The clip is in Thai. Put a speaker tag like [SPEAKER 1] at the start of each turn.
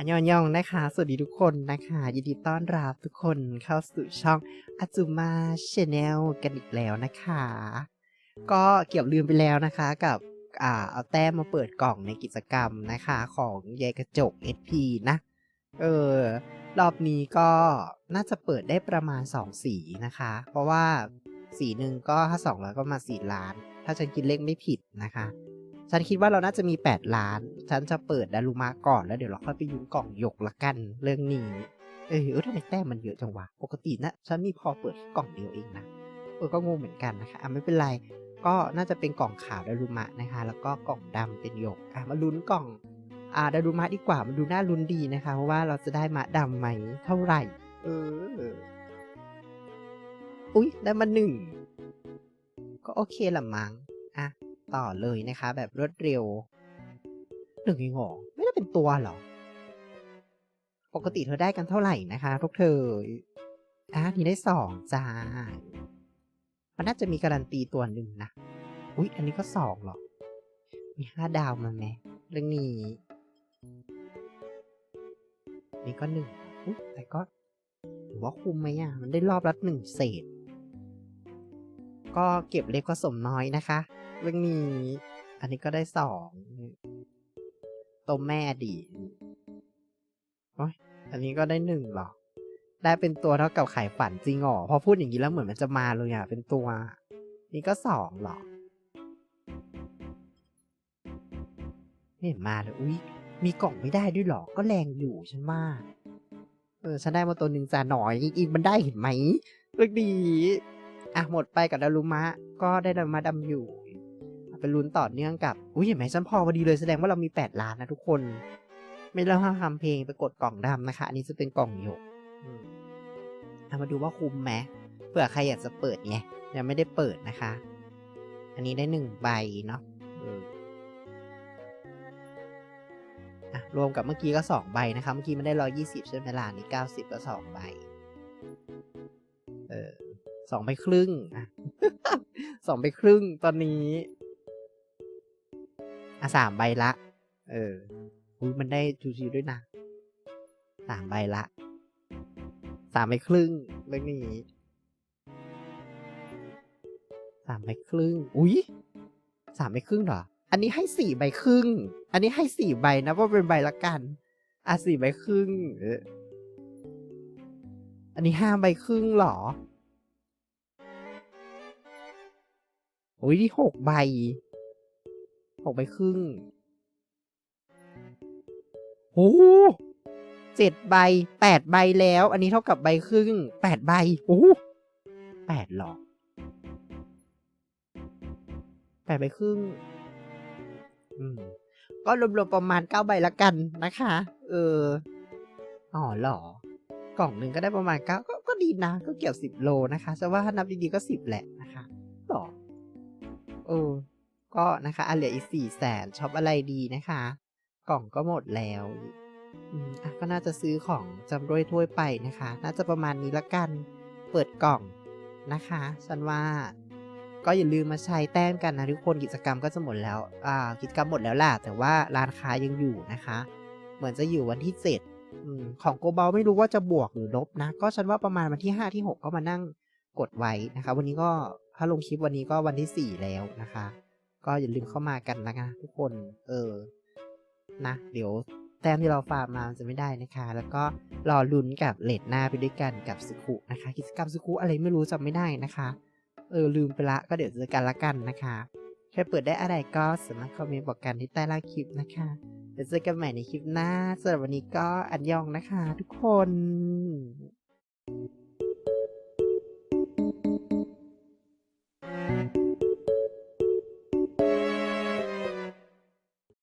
[SPEAKER 1] อันยองยองนะคะ สวัสดีทุกคนนะคะ ยินดีต้อนรับทุกคนเข้าสู่ช่องอาจูมาชแนลกันอีกแล้วนะคะ ก็เกี่ยวลืมไปแล้วนะคะกับอ่าเอาแต้มมาเปิดกล่องในกิจกรรมนะคะของยายกระจก SP นะ เออ รอบนี้ก็น่าจะเปิดได้ประมาณ 2 สีนะคะ เพราะว่าสีหนึ่งก็ถ้า2แล้วก็มา4ล้าน ถ้าฉันคิดเลขไม่ผิดนะคะ ฉันคิดว่าเราน่าจะมี 8 ล้าน ฉันจะเปิดดารุมะก่อนแล้วเดี๋ยวเราค่อยไปยุ่งกล่องหยกละกันเรื่องนี้ เออเออทำไมแต้มมันเยอะจังวะ ปกตินะ ฉันมีพอเปิดกล่องเดียวเองนะ เออ ก็งงเหมือนกันนะคะ อะไม่เป็นไร ก็น่าจะเป็นกล่องขาวดารุมะนะคะ แล้วก็กล่องดำเป็นหยก อะมาลุ้นกล่อง อ่าดารุมะดีกว่า มันดูน่าลุ้นดีนะคะ เพราะว่าเราจะได้มะดำไหมเท่าไหร่ เออ อุ๊ย ได้มาหนึ่ง ก็โอเคละมั้ง อะ ต่อเลยนะคะ แบบรวดเร็วหนึ่งเองหรอไม่ได้เป็นตัวหรอ ปกติเธอได้กันเท่าไหร่นะคะพวกเธออะนี่ได้สองจ้า มันน่าจะมีการันตีตัวหนึ่งนะ อุ๊ย อันนี้ก็สองหรอ มีห้าดาวมาไหมเรื่องนี้ นี่ก็หนึ่งอุ๊ยแต่ก็ถือว่าคุ้มไหมอะ มันได้รอบละหนึ่งเศษ ก็เก็บเล็กก็สมน้อยนะคะ เรื่องนี้ อันนี้ก็ได้สองตัวแม่ดีโอ้ยอันนี้ก็ได้หนึ่งหรอ ได้เป็นตัวเท่ากับไข่ฝันจริงหรอพอพูดอย่างนี้แล้วเหมือนมันจะมาเลยอะ เป็นตัว นี่ก็สองหรอไม่เห็นมาเลยอุ้ยมีกล่องไม่ได้ด้วยหรอ ก็แรงอยู่ฉันว่าเออฉันได้มาตัวหนึ่งจาหน่อยอีกมันได้เห็นไหมเรื่องดี อะหมดไปกับดารุมะ ก็ได้ดารุมะดำอยู่ เป็นลุ้นต่อเนื่องกับ อุ้ยเห็นไหมฉันพอพอดีเลยแสดงว่าเรามีแปดล้านนะทุกคน ไม่เล่าห้ามทำเพลงไปกดกล่องดำนะคะ อันนี้จะเป็นกล่องหยกมเอามาดูว่าคุ้มไหมเผื่อใครอยากจะเปิดไงยังไม่ได้เปิดนะคะ อันนี้ได้หนึ่งใบเนาะอะรวมกับเมื่อกี้ก็สองใบนะคะเมื่อกี้มันได้ร้อยี่สิบใช่ไหมล่ะนนี่เก้าสิบก็สองใบ เออสองใบครึ่งอะสองใบครึ่งตอนนี้ สามใบละ เอออุ้ยมันได้ชูชีด้วยนะสามใบละสามใบครึ่งเรื่องนี้สามใบครึ่ง อุ้ยสามใบครึ่งเหรอ อันนี้ให้สี่ใบครึ่ง อันนี้ให้สี่ใบนะว่าเป็นใบละกัน อะสี่ใบครึ่งอันนี้ห้าใบครึ่งเหรอโอ้ยที่หกใบ หกใบครึ่งโอ้เจ็ดใบแปดใบแล้ว อันนี้เท่ากับใบครึ่งแปดใบโอ้แปดหรอแปดใบครึ่งอืมก็รวมๆประมาณเก้าใบละกันนะคะ เอออ๋อเหรอกล่องหนึ่งก็ได้ประมาณเก้าก็ก็ดีนะ ก็เกี่ยวสิบโลนะคะแต่ว่าถ้านับดีๆก็สิบแหละนะคะหรอเออ ก็นะคะอะเหลืออีกสี่แสนช็อปอะไรดีนะคะ กล่องก็หมดแล้วอืมอะก็น่าจะซื้อของจำรวยถ้วยไปนะคะ น่าจะประมาณนี้ละกัน เปิดกล่องนะคะ ฉันว่าก็อย่าลืมมาใช้แต้มกันนะทุกคนกิจกรรมก็จะหมดแล้ว อ่า กิจกรรมหมดแล้วล่ะ แต่ว่าร้านค้ายังอยู่นะคะ เหมือนจะอยู่วันที่เจ็ดของโกเบลไม่รู้ว่าจะบวกหรือลบนะ ก็ฉันว่าประมาณวันที่ห้าที่หกก็มานั่งกดไว้นะคะ วันนี้ก็ถ้าลงคลิปวันนี้ก็วันที่สี่แล้วนะคะ ก็อย่าลืมเข้ามากันนะคะ ทุกคนเออนะ เดี๋ยวแต้มที่เราฟาร์มมาจะไม่ได้นะคะ แล้วก็รอลุ้นกับเลดหน้าไปด้วยกันกับสุขุนะคะ กิจกรรมสุขุอะไรไม่รู้จำไม่ได้นะคะ เออลืมไปละก็เดี๋ยวเจอกันละกันนะคะใครเปิดได้อะไรก็สามารถคอมเมนต์บอกกันที่ใต้ล่างคลิปนะคะเดี๋ยวเจอกันใหม่ในคลิปหน้าสำหรับวันนี้ก็อันยองนะคะ ทุกคน